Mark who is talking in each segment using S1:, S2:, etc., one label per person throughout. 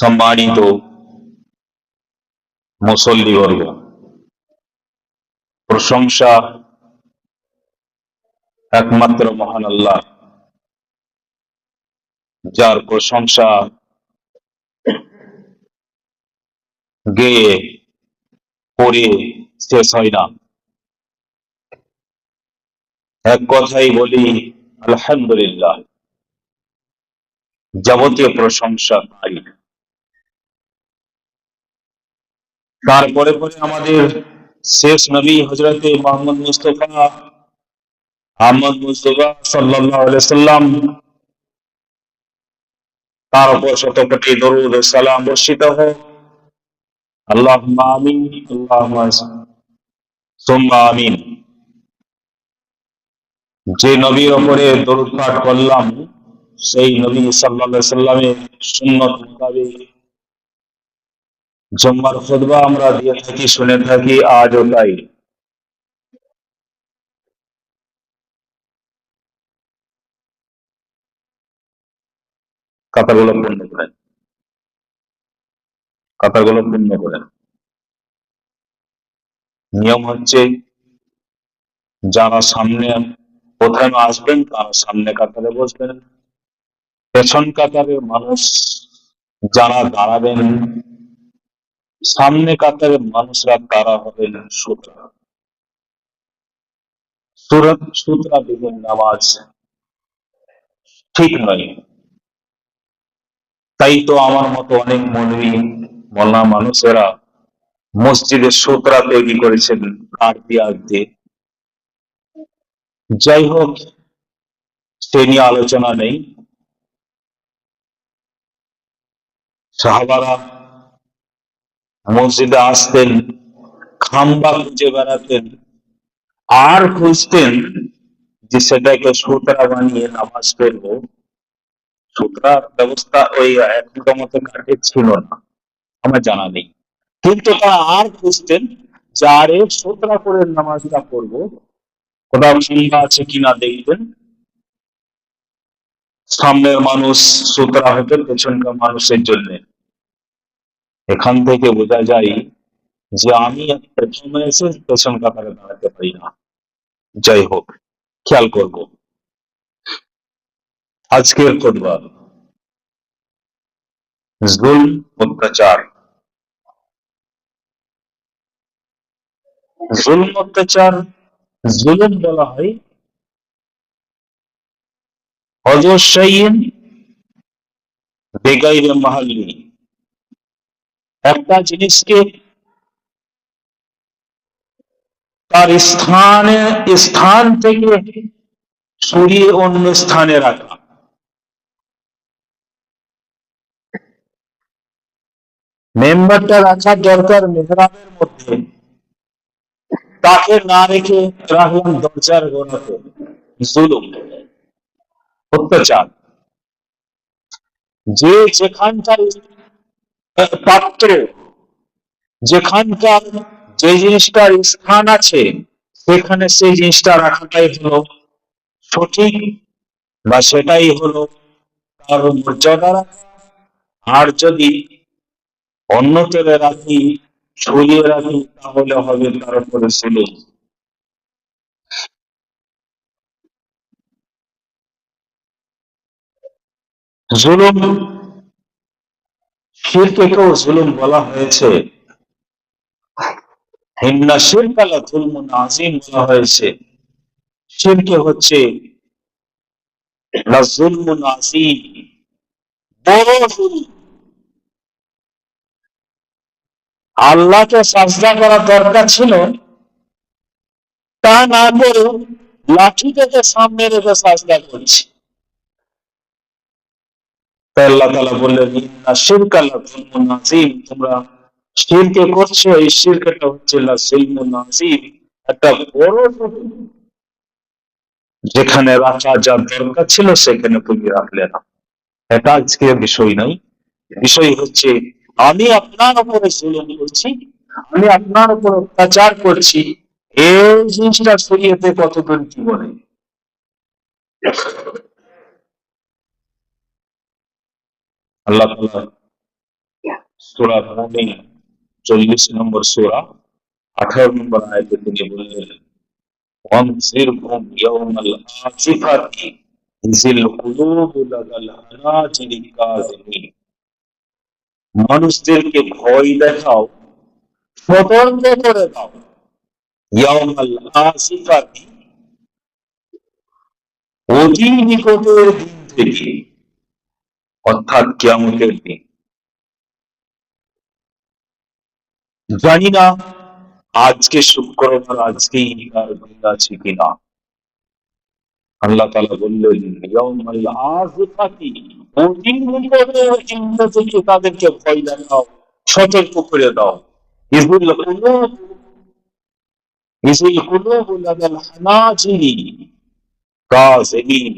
S1: সম্মানিত মুসল্লিবর্গ, প্রশংসা একমাত্র মহান আল্লাহ, যার প্রশংসা গেয়ে পড়ে শেষ হয় না। এক কথাই বলি, আলহামদুলিল্লাহ, যাবতীয় প্রশংসা তাই তারপরে পরে আমাদের শেষ নবী হজরতে মোহাম্মদ মুস্তফা আহমদ মুস্তফা সাল্লাম, তার উপর শত কোটি দরুদ সালাম বর্ষিত হোক। আল্লাহুম্মা আমিন, আল্লাহুম্মা সুম্মা আমিন। যে নবীর ওপরে দরুদ পাঠ করলাম, সেই নবী আলাইহি সাল্লামের সুন্নত মোতাবেক জম্মার খুতবা আমরা দিয়ে থাকি, শুনে থাকি, আজও তাই। কাতারগুলো পূর্ণ করেন কাতারগুলো পূর্ণ করেন নিয়ম হচ্ছে, যারা সামনে প্রথমে আসবেন, তারা সামনে কাতারে বসবেন। পেছন কাতারের মানুষ যারা দাঁড়াবেন সামনে কাতারের মানুষরা তারা হবেন সুতরা সুরত সুতরা বিহীন নামাজ ঠিক নয়। তাই তো আমার মতো অনেক মনবী মল্লা মানুষেরা মসজিদে সুতরা তৈরি করেছেন কাঠ দিয়ে দিয়ে যাই হোক, সে নিয়ে আলোচনা নেই। সাহাবারা মসজিদে আসতেন খাম্বা খুঁজে বেড়াতেন, আর খুঁজতেন যে সেটাকে সুতরা বানিয়ে নামাজ পড়ব। সুতরা ব্যবস্থা ওই এখনকার মতো কাঠে ছিল না, আমার জানা নেই। কিন্তু তারা আর খুঁজতেন যে আরে সুতরা করে নামাজটা পড়ব। কোথাও খাম্বা আছে কিনা দেখবেন সামনের মানুষ সুতরা হতো, পেছনকার মানুষের জন্য। এখান থেকে বোঝা যায় যে আমি প্রথমে এসে পেছন কাতারে দাঁড়াতে পারি না যাই হোক খেয়াল করব আজকের খুতবা জুল অত্যাচার জুল অত্যাচার জুলুম বলা হয় অজস্রাইন বেগাইরে মাহাল্লি একটা জিনিসকে তার স্থানে, স্থান থেকে সরিয়ে অন্য স্থানে রাখা। মেম্বারটা রাখার দরকার মেহরাবের মধ্যে। তাকে না রেখে রাখলাম দরজার গোড়াতে। জুলুম, অত্যাচার। যে যেখানকার পাত্র, যেখানকার যে জিনিসটার স্থান আছে, সেখানে সেই জিনিসটা রাখাটাই হলো সঠিক বা সেটাই হলো তার মর্যাদা আর যদি অন্য তেলে রাখি, ছড়িয়ে রাখি, তাহলে হবে তার উপরে জুলুম জুলুম শিরকেও জুলুম বলা হয়েছে। হিন্না আজিম বলা হয়েছে। হচ্ছে আল্লাহকে সাজদা করা দরকার ছিল। তা না করে লাঠি থেকে সামনে রেখে সাজদা করছে। আল্লাহ তালা বললেন, ইন্না শিরকা আযীম। তোমরা শিরকে করছ, এই শিরকটা হচ্ছে একটা বড় যেখানে রাখা যা দরকার ছিল সেখানে তুমি রাখলে না। এটা আজকে বিষয় নাই। বিষয় হচ্ছে, আমি আপনার উপরে জুলুম করছি, আমি আপনার উপর অত্যাচার করছি, এই জিনিসটা শরীয়তে কতদূর কি বলে আল্লাহ তাআলা সুরা মুমিন চল্লিশ নম্বর সুরা আঠারো নম্বর আয়তে তিনি বললেন وانذرهم يوم الآزفة إذ القلوب لدى الحناجر كاظمين মানুষদেরকে ভয় দেখাও সতর্ক করে দাও ইয়াউমাল আসিফাতি অতি নিকটের দিন থেকে অর্থাৎ কিয়ামতের দিন। জানি না আজকে শুক্রবার আজকেই ইহার দিন আছে কিনা। আল্লাহ তালা বললেন তাদেরকে ভয় দেখাও, সতর্ক করে দাও। ইজুল ইজুল কুলুব কাযিমিন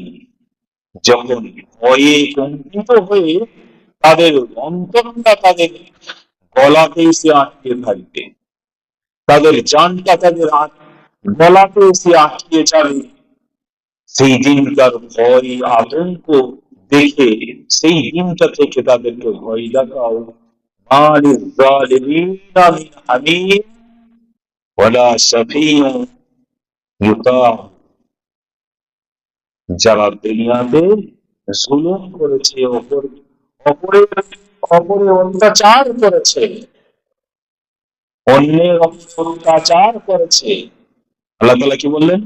S1: যখন ভয়ে কম্পিত হয়ে তাদের অন্তরটা তাদের গলাতে এসে আটকে থাকবে তাদের জানটা তাদের আট- গলাতে এসে আটকে যাবে সেই দিনকার ভয় আতঙ্ক দেখে সেই দিনটা থেকে তাদেরকে ভয় দেখাও ما للظالمين من حميم ولا شفيع يطاع যারা দুনিয়াতে জুলুম করেছে, অপর অপরের অপরে অত্যাচার করেছে, অন্যের অত্যাচার করেছে। আল্লাহ তাআলা কি বললেন?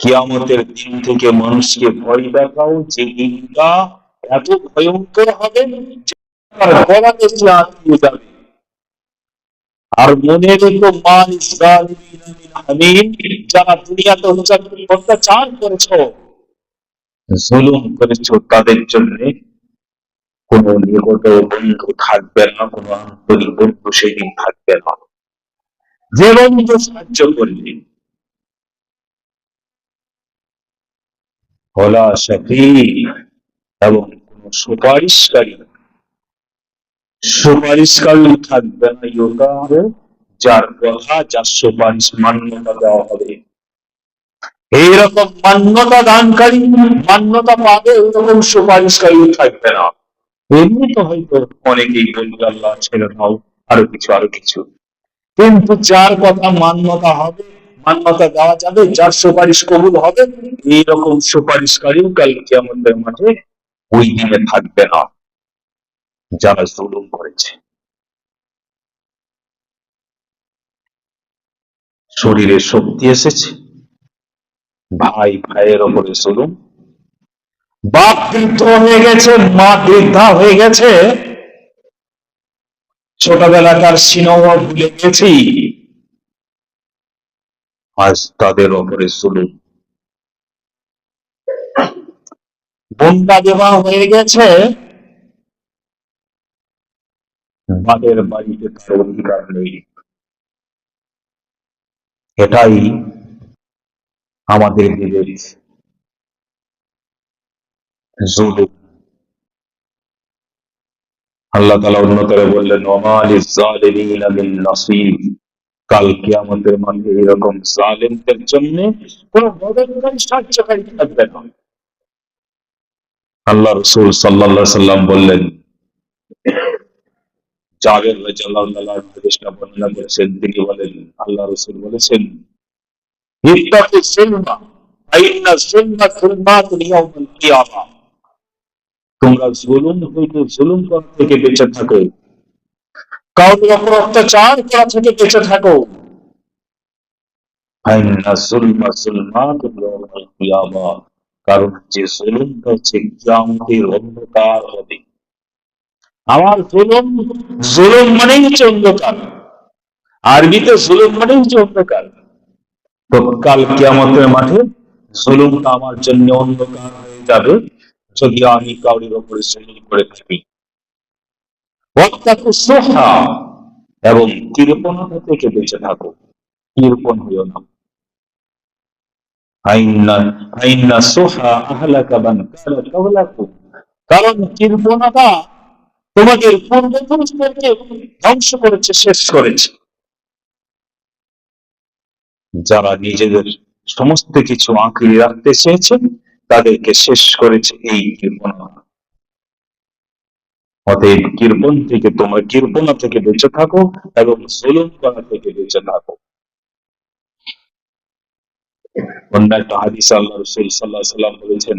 S1: কিয়ামতের দিন থেকে মানুষকে ভয় দেখাও যে দিনটা এত ভয়ঙ্কর হবে তার গলাতে আটকে যাবে। আর মনে রেখো যারা দুনিয়াতে অত্যাচার- করেছ, জুলুম করেছ, তাদের জন্য কোন বন্ধু থাকবে না, কোন আন্তরিক বন্ধু সেদিন থাকবে না। যে বন্ধু সাহায্য করবে হলা এবং সুপারিশকারী সুপারিশকারী থাকবে না ইয়োগা যার কথা যার সুপারিশ মান্যতা দেওয়া হবে। এইরকম মান্যতা দানকারী, মান্যতা পাবে এরকম সুপারিশকারী থাকবে না। এমনি তো হয়তো অনেকেই বলবে, আল্লাহ ছেড়ে দাও, আরও কিছু আরও কিছু। কিন্তু যার কথা মান্যতা হবে, মান্যতা দেওয়া যাবে, যার সুপারিশ কবুল হবে, এইরকম সুপারিশকারীও কালকে আমাদের মাঝে ওই দিনে থাকবে না। যারা জুলুম করেছে। শরীরে শক্তি এসেছে। ভাই, ভাইয়ের ওপরে জুলুম। বাপ বৃদ্ধ হয়ে গেছে, মা বৃদ্ধা হয়ে গেছে। ছোটবেলাকার সিনেমা ভুলে গেছি। আজ তাদের ওপরে জুলুম। বন্যা দেওয়া হয়ে গেছে। বাপের বাড়িতে অধিকার নেই এটাই আমাদের জুলুম আল্লাহ তালা অন্যতরে বললেন মিন কাল কিয়ামতের মাঠে এরকম জালেমদের জন্য কোন মদতকারী সাহায্যকারী থাকবে না। আল্লাহ রসুল সাল্লাল্লাহু সাল্লাম বললেন জাবের রাদিয়াল্লাহু তাআলা হাদিসটা বর্ণনা করেছেন, তিনি বলেন আল্লাহ বলেছেন, ইত্তাকু আইন্না ইয়াউমাল কিয়ামা। তোমরা জুলুম হইতে জুলুম করা থেকে বেঁচে থাকো। কাউকে ওপর অত্যাচার করা থেকে বেঁচে থাকো। আইন্না সুলমা সুলমাতুন ইয়াউমাল কিয়ামা। কারণ যে জুলুমটা হচ্ছে কিয়ামতের অন্ধকার হবে। আমার জুলুম জুলুম মানেই হচ্ছে অন্ধকার। আরবিতে জুলুম মানেই হচ্ছে অন্ধকার। তো কাল কিয়ামতের মাঠে জুলুমটা আমার জন্য অন্ধকার হয়ে যাবে যদি আমি কাউরির ওপরে জুলুম করে থাকি। এবং কৃপণতা থেকে বেঁচে থাকো কৃপণ হইও না। কারণ কৃপণতা তোমাদের পূর্বপুরুষদেরকে ধ্বংস করেছে, শেষ করেছে। যারা নিজেদের সমস্ত কিছু আঁকড়ে রাখতে চেয়েছে, তাদেরকে শেষ করেছে এই কৃপণতা অতএব কৃপণ থেকে তোমার কৃপণা থেকে বেঁচে থাকো এবং জুলুম করা থেকে বেঁচে থাকো। অন্য একটা হাদিস আল্লাহ রসুল সাল্লাহ সাল্লাম বলেছেন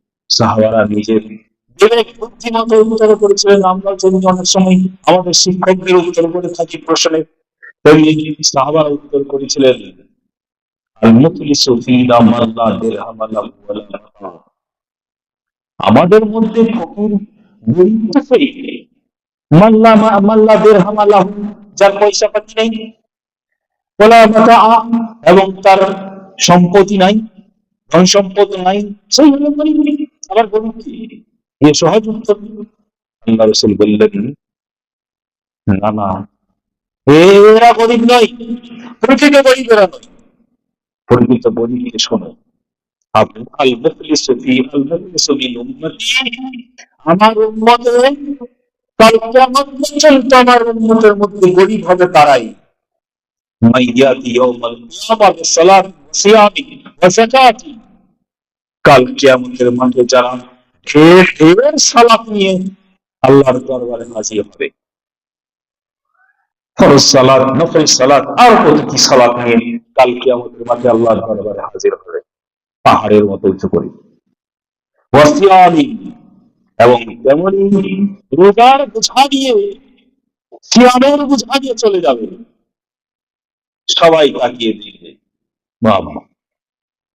S1: সাহাবারা নিজের করেছিলেন আমরা অনেক সময় আমাদের শিক্ষকদের করে থাকি প্রশ্নে তেমনি সাহাবারা উত্তর করেছিলেন। আমাদের মধ্যে যার পয়সা পাতি নেই এবং তার সম্পত্তি নাই, ধন সম্পদ নাই, সেই হলো গরিব আবার বলুন কি? ইয়ে সহজ উত্তর আল্লাহ রসুল বললেন, না না। এরা গরিব নয় প্রকৃত গরিবেরা নয়। প্রকৃত গরিব শোনো আমার আমার উন্মতের মধ্যে হবে তারাই সিয়ামি কাল কিয়ামতের মাঠে যারা ঢের সালাত নিয়ে আল্লাহর দরবারে হাজির হবে। ফরজ সালাত, নফল সালাত, আর প্রতিটি সালাত নিয়ে কাল কিয়ামতের আল্লাহর দরবারে হাজির হবে। পাহাড়ের মতো উঁচু করে। এবং তেমনি রোজার বোঝা দিয়ে, সিয়ামের বোঝা দিয়ে চলে যাবে। সবাই তাকিয়ে দেখবে। বাবা।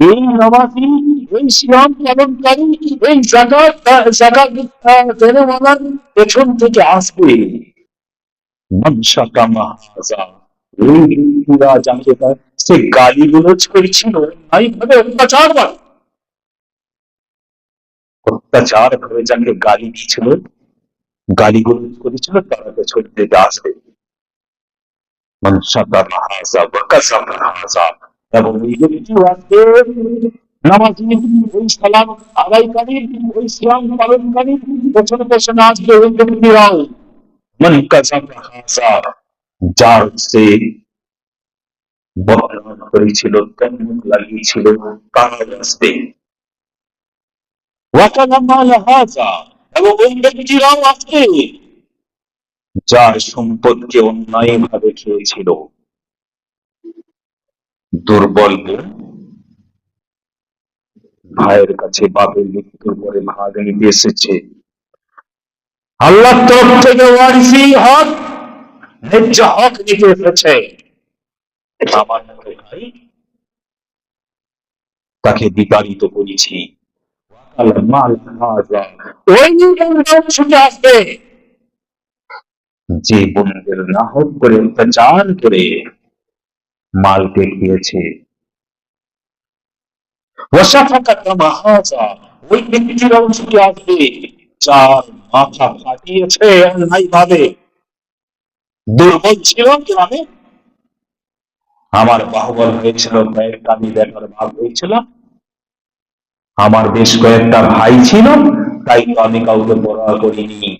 S1: এই নামাজি এই পালনকারী, এই জাকাত জাকাত পেছন থেকে আসবে। সে গালি ভাবে অত্যাচার। অত্যাচার করে যাকে গালি দিয়েছিল, গালি গুলোজ করেছিল, তারা পেছন থেকে আসবে। মনসা কামা হাজা বকাসা হাজা এবং যার করেছিল লাগিয়েছিল যার সম্পদকে অন্যায় ভাবে খেয়েছিল। দুর্বল ভাইয়ের কাছে বাপের মৃত্যুর পরে ভাগ নিতে এসেছে। আল্লাহর তরফ থেকে ওয়ারিসি হক হক নিতে এসেছে। তাকে বিতাড়িত করেছি। যে বন্ধের নাহক করে, অত্যাচার করে মালকে খেয়েছে ওই ব্যক্তিরাও ছুটে আসবে যার মাথা ফাটিয়েছে অন্যায় ভাবে। দুর্বল ছিল গ্রামে। আমার বাহুবল হয়েছিল, কয়েকটা আমি দেখার ভাগ হয়েছিল আমার বেশ কয়েকটা ভাই ছিল, তাই তো আমি কাউকে পড়া করিনি।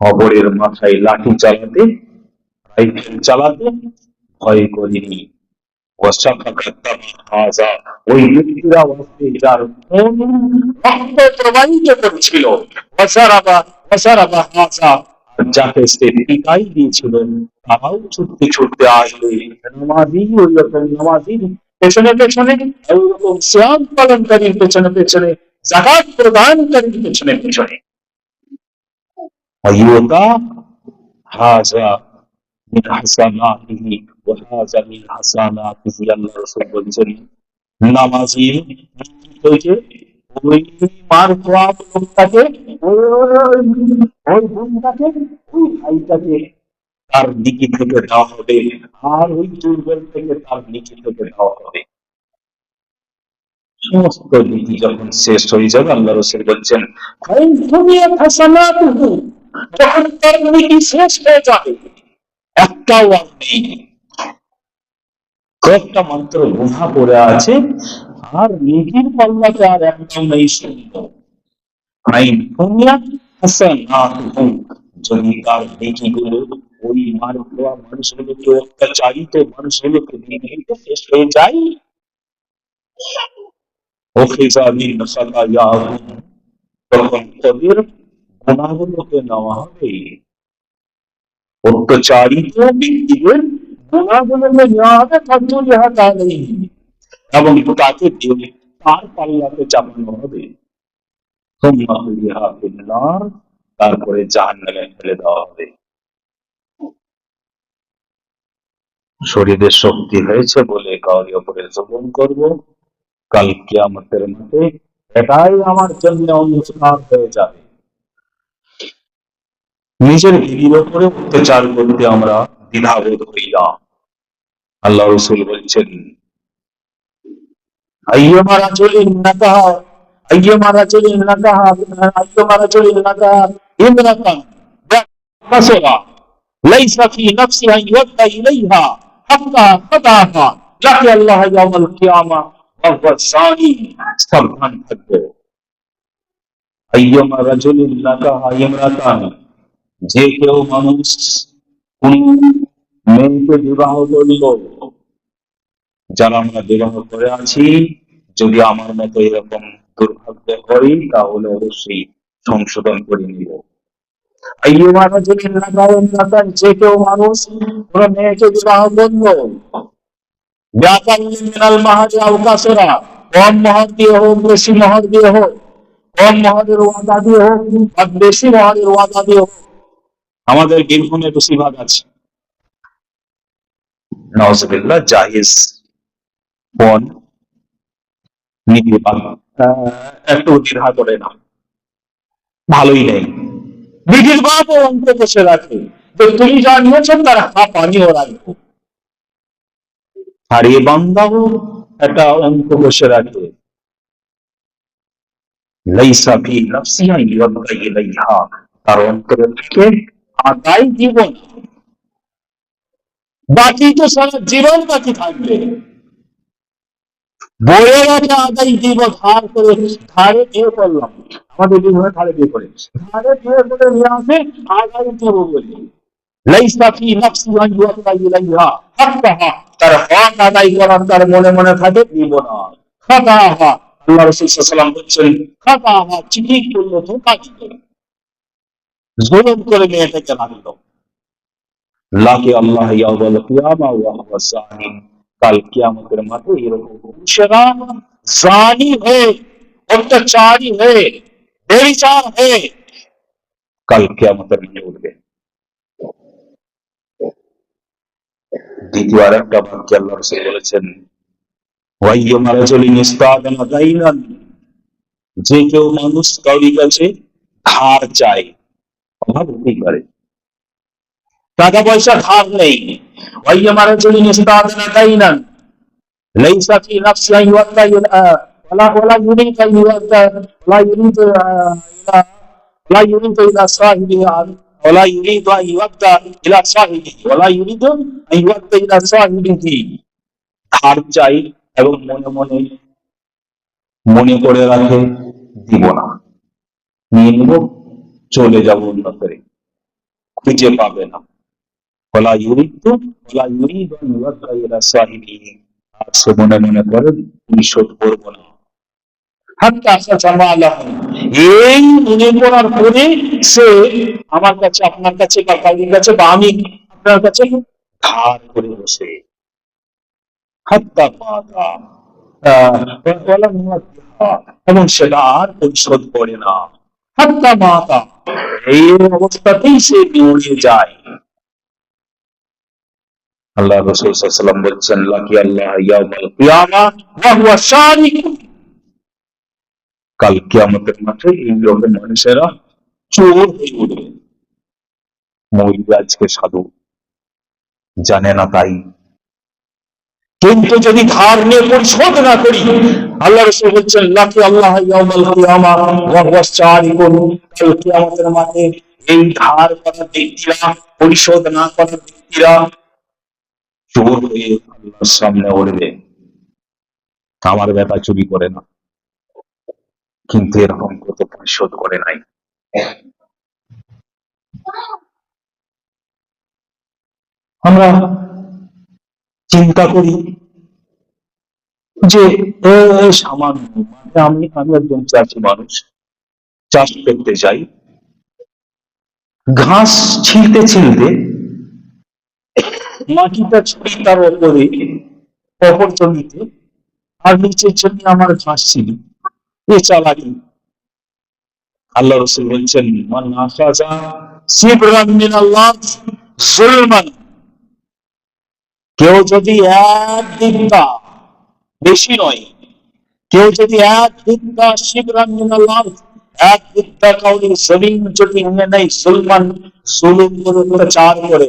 S1: অপরের মাথায় লাঠি চালাতে, রাইফেল চালাতে ভয় করিনি। ওই ব্যক্তিরা যার রক্ত প্রবাহিত যাকে সে টিকাই দিয়েছিল, তারাও ছুটতে ছুটতে আসবে। নামাজি, ওই রকম নামাজি। পেছনে পেছনে ওই রকম শ্যাম পালনকারীর পেছনে পেছনে, জাকাত প্রদানকারীর পেছনে পেছনে। হাজা হাসানাতিহি তার দিকে থেকে দেওয়া হবে আর ওই দুর্বল থেকে তার নিচে থেকে দেওয়া হবে সমস্ত নীতি যখন শেষ হয়ে যাবে আল্লাহ রসুল বলছেন যখন তার নীতি শেষ হয়ে যাবে একটাও আর নেই কয়েকটা মাত্র গুহা পড়ে আছে, আর নীতির পাল্লাতে আর একটাও নেই শূন্য ফাইন ফুনিয়াত হাসানাতুহু যদি তার নীতিগুলো ওই মার হওয়া মানুষগুলোকে অত্যাচারিত মানুষগুলোকে নিগৃহীত শেষ হয়ে যায়। ওখিজা মিন খাতায়াহুম তখন তাদের গুণাগুলোকে নেওয়া হবে। অত্যাচারিত ব্যক্তিদের এবং তাকে দিয়ে তার পাল্লাতে চাপানো হবে। তারপরে জাহান্নামে ফেলে দেওয়া হবে। শরীরে শক্তি হয়েছে বলে কাউরি ওপরে জুলুম করব। কাল কিয়ামতের মাঠে এটাই আমার জন্য অন্ধকার হয়ে যাবে। নিজের বিবির ওপরে অত্যাচার করতে আমরা দ্বিধাবোধ হই না। আল্লাহ রসুল বলছেন, আইয়মা রাজুলিন নাকাহা আইয়মা রাজুলিন নাকাহা আইয়মা রাজুলিন নাকাহা ইমরাতান বাসরা, লাইসা ফি নাফসিহা ইউদ্দা ইলাইহা হাত্তা ফাতাহা লাকি আল্লাহ ইয়াউমাল কিয়ামা ওয়া হুয়া সানি সাবধান থাকব। আইয়মা রাজুলিন নাকাহা ইমরাতান, যে কেউ মানুষ কোন মেয়েকে বিবাহ করল যারা আমরা বিবাহ করে আছি, যদি আমার মতো এরকম দুর্ভাগ্য করি তাহলে অবশ্যই সংশোধন করে নিব। যে কেউ মানুষ, কোন মেয়েকে বিবাহ করল। ব্যাপারী মিনাল মাহাজে আওকাসেরা কম মহর দিয়ে হোক, বেশি মহর দিয়ে হোক, কম মহরের ওয়াদা দিয়ে হোক, আর বেশি মহরের ওয়াদা দিয়ে হোক, আমাদের বীরভূমে বেশিরভাগ আছে। নওয়াজবিল্লাহ জাহিজ। ফোন নিতে একটু দ্বিধা করে না ভালোই নেই। ব্রিটিশ অঙ্ক বসে রাখে তুমি যা তার হাফ আমিও আর বান্দাও একটা অঙ্ক বসে রাখে। লাইসা ফি ইলাইহা। তার অন্তরে থেকে জীবন। বাকি তো সারা জীবন বাকি থাকবে। বইয়ের আছে আদায় দিব ধার করে, ধারে বিয়ে করলাম আমাদের বিয়ে ধারে বিয়ে করে ধারে বিয়ে করে নিয়ে আসে আদায় দিব বলি লাইসা ফি নাফসিহা ইয়াদা ইলাইহা, হাক্কাহা। তার হক আদায় করার তার মনে মনে থাকে দিব না খাতাহা, আল্লাহ রাসূল সাল্লাল্লাহু বলছেন, খাতাহা, চিঠি করল তো কাজ জুলুম করে মেয়েটাকে রাখল লাকে আল্লাহ ইয়াউমাল কিয়ামা ওয়া জানিম কাল কিয়ামতের মাঠে এরকম পুরুষেরা জানি হয়ে অত্যাচারী হয়ে বেবিচার হয়ে কাল কিয়ামতের মাঠে উঠবে দ্বিতীয় আর একটা বাক্য আল্লাহ রসুল বলেছেন ওয়াইয়ুমা রাজুলিন ইস্তাদানা দাইনান যে কেউ মানুষ কাউরি কাছে ধার চায় অভাব হতেই পারে টাকা পয়সা ধার নেই ওয়াইয়ুমা রাজুলিন ইস্তাদানা দাইনান লাইসা ফি নাফসি আন ইউদ্দা ওয়ালা ওয়ালা ইউরিদ আন ইউদ্দা ওয়ালা ইউরিদ ইলা ওয়ালা ইউরিদ ইলা সাহিবিহি ولا يريد أن يودع إلى صاحبه ولا يريد أن يودع إلى صاحبه ধার চাই এবং মনে মনে মনে করে রাখে দিব না নিয়ে নিব চলে যাব অন্য করে খুঁজে পাবে না ওলা ইউরিদ ওলা ইউরিদ আন ইউদ্দা ইলা সাহিবিহি আর সে মনে মনে করে পরিশোধ করব না এই মনে করার পরে সে আমার কাছে, আপনার কাছে বা কাছে বা আমি আপনার কাছে ধার করে বসে। হাত্তা এবং সেটা আর পরিশোধ করে না। হাত্তা মাতা এই অবস্থাতেই সে দৌড়ে যায়। আল্লাহ রসুল সাল্লাম বলছেন, লাকি আল্লাহ ইয়াউমাল কিয়ামা ওয়া হুয়া শারিক। কাল কিয়ামতের মাঠে এই রকম মানুষেরা চোর হয়ে উঠবে। মৌলবী আজকে সাধু। জানে না তাই। কিন্তু যদি ধার নিয়ে পরিশোধ না করি, আল্লাহ রসুল বলছেন, লাকি আল্লাহ ইয়াউমাল কিয়ামা ওয়া হুয়া শারিকুন। কাল কিয়ামতের মাঠে এই ধার করা ব্যক্তিরা, পরিশোধ না করা ব্যক্তিরা চোর হয়ে আল্লাহর সামনে উঠবে চুরি করে না। কিন্তু এরকম কত পরিশোধ করে নাই। আমরা চিন্তা করি যে সামান্য মানে আমি আমি একজন চাষি মানুষ, চাষ করতে যাই। ঘাস ছিলতে ছিলতে মাটিটা ছড়ি তার ওপরে অপর জমিতে? আর নিচের জমি আমার ঘাস ছিল। এ চালাকি। আল্লাহ রসুল বলছেন, মান আখাজা সিবরান মিন আল্লাহ জুলমান কেউ যদি এক দিকটা বেশি নয়, কেউ যদি এক দিকটা সিবরান মিন আল্লাহ এক দিকটা কাউরি জমিন যদি নিয়ে নেয় জুলমান জুলুম করে অত্যাচার করে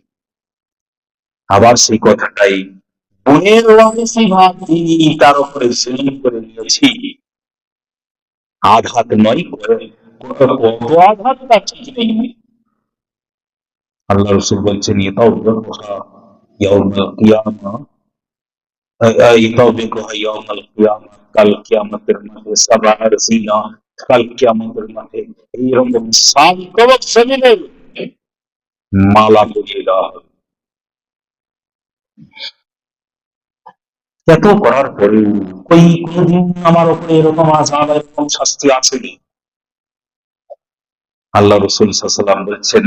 S1: আবার সেই কথাটাই। বোনের ওয়ারিসি ভাব তিনি তার উপরে জুলুম করে নিয়েছি। আঘাত নয় করে কত কত আঘাত তার ঠিক নেই আল্লাহ রসুল বলছেন এটাও বেকহা ইয়াউমাল কিয়ামা। এটাও বেকহা ইয়াউমাল কিয়ামা। কাল কিয়ামতের মাঠে সাবার জিনা, কাল কিয়ামতের মাঠে এইরকম সাত কবক জমিনের মালা পরিয়ে দেওয়া হবে। এত করার পরেও ওই কোনদিন আমার উপরে এরকম আজাব এরকম শাস্তি আসেনি। আল্লাহ রসুল সাল্লাম বলছেন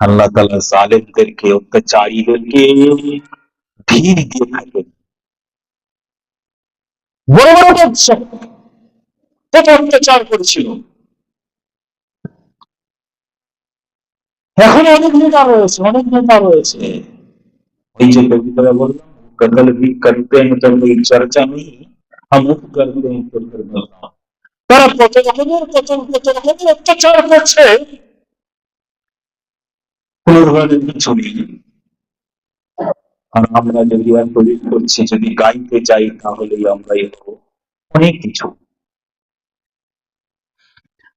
S1: আল্লাহ তাআলা জালেমদেরকে, অত্যাচারীদেরকে ভিড় দিয়ে থাকেন। বড় বড় বাদশাহ কত অত্যাচার করেছিল এখন অনেক নেতা রয়েছে অনেক নেতা রয়েছে ওই যে কবিতাটা বললাম कतल भी करते हैं तो कोई चर्चा नहीं हम उप करते हैं तो फिर बदनाम তারা কত রকমের কত কত রকমের অত্যাচার করছে কোনো ধরনের কিছু নেই আর আমরা যদি আর তৈরি করছি যদি গাইতে যাই তাহলেই আমরা এরকম অনেক কিছু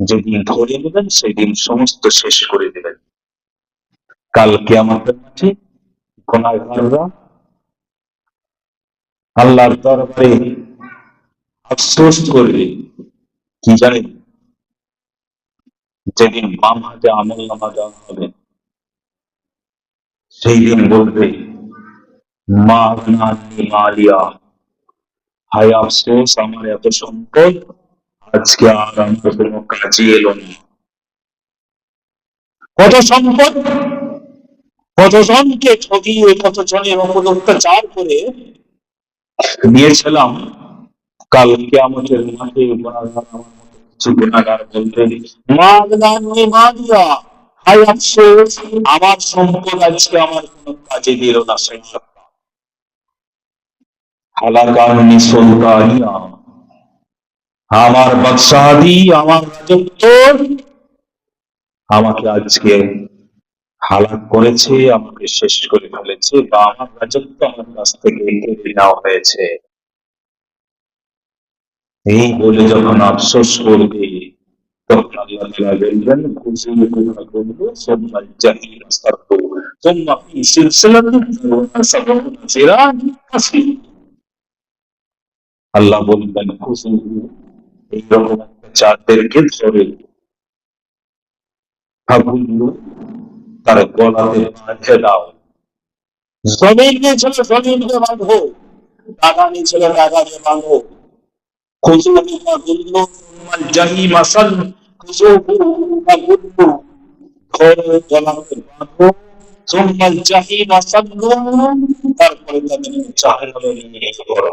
S1: যেদিন ধরে নেবেন সেদিন সমস্ত শেষ করে দেবেন। কালকে আমাদের মাঠে গুনাহগাররা আল্লাহর দরবারে আফসোস করবে। কি জানেন? যেদিন বাম হাতে আমল নামা দেওয়া হবে, সেই দিন বলবে, মা মালিয়া হায় আফসোস, আমার এত সম্পদ আজকে আর আমার কোনো কাজে এলো না। কত সম্পদ? কতজনকে ঠকিয়ে কতজনের ওপর অত্যাচার করে নিয়েছিলাম কালকে আমাদের মাঠে আমার কিছু গুণাগার আফসোস, আমার সম্পদ আজকে আমার কোনো কাজে দিল না সেই হালাকানি সুলতানিয়া আমার বাদশাহাদি আমার রাজত্ব আমাকে আজকে হালাক করেছে, আমাকে শেষ করে ফেলেছে বা আমার রাজত্ব আমার কাছ থেকে কেড়ে নেওয়া হয়েছে। এই বলে যখন আফসোস করবে, তখন আল্লাহ তাআলা বলবেন আল্লাহ বলবেন, খুশি এইরকম একটা চাঁদদেরকে ধরে তার গলাতে বাঁধে দাও। জমিন নিয়েছিল জমিনকে বাঁধো। বাঁধো খুজুহু ফাগুল্লু সুম্মাল জাহিমা বাঁধো। তারপরে তাদের জাহান্নামে নিয়ে করো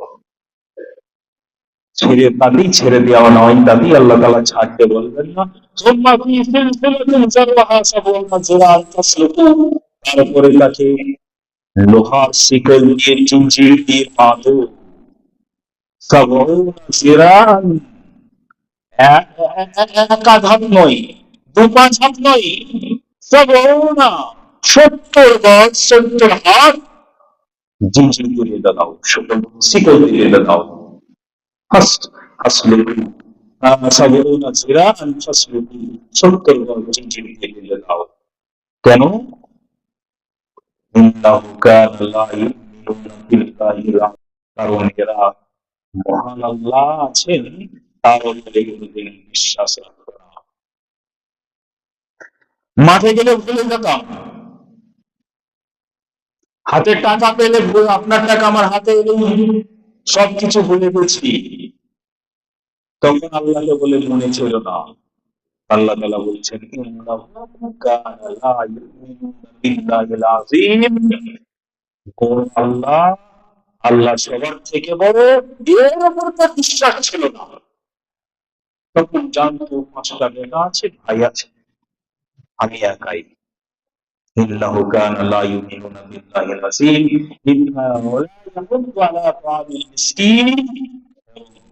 S1: ছেড়ে তাদের ছেড়ে দেওয়া নয় দাদি আল্লাহ তালা ছাড়তে বলবেন না। তারপরে তাকে লোহার শিকল দিয়ে দিয়ে দু সত্তর হাত। জিঞ্জির দিয়ে দাও শিকল দিয়ে দাও। ফার্স্ট ফাসলুকু সাবউনা জিরান ফাসলুকু সত্তর গজ জিঞ্জির দিয়ে দাও। কেন? ইন্নাহু কানা লা ইউমিনুনা বিল্লাহি কারণ এরা মহান আল্লাহ আছেন, তার উপরে কোনোদিন বিশ্বাস মাঠে গেলে ভুলে যেতাম। হাতে টাকা পেলে আপনার টাকা আমার হাতে এলে। সবকিছু ভুলে গেছি। তখন আল্লাহকে বলে মনে ছিল না আল্লাহ তাআলা বলছেন ইন্নাহু কানা লা ইউমিনুনা বিল্লাহিল আযীম কোন আল্লাহ আল্লাহ সবার থেকে বড় এর উপর তার বিশ্বাস ছিল না তখন জানতো পাঁচটা বেটা আছে ভাই আছে আমি একাই إنه كان لا يؤمنون بالله العظيم إنا ولا يحض على طعام المسكين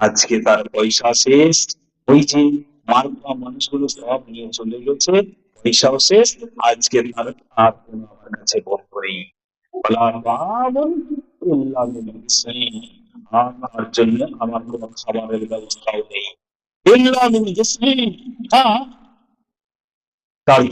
S1: আজকে তার পয়সা শেষ। ওই যে মার্কা মানুষগুলো সব নিয়ে চলে গেছে, পয়সাও শেষ। আজকে তার আর কোনো আমার কাছে বন্ধু নেই। আমার জন্য আমার কোনো খাবারের ব্যবস্থাও নেই। হ্যাঁ। তার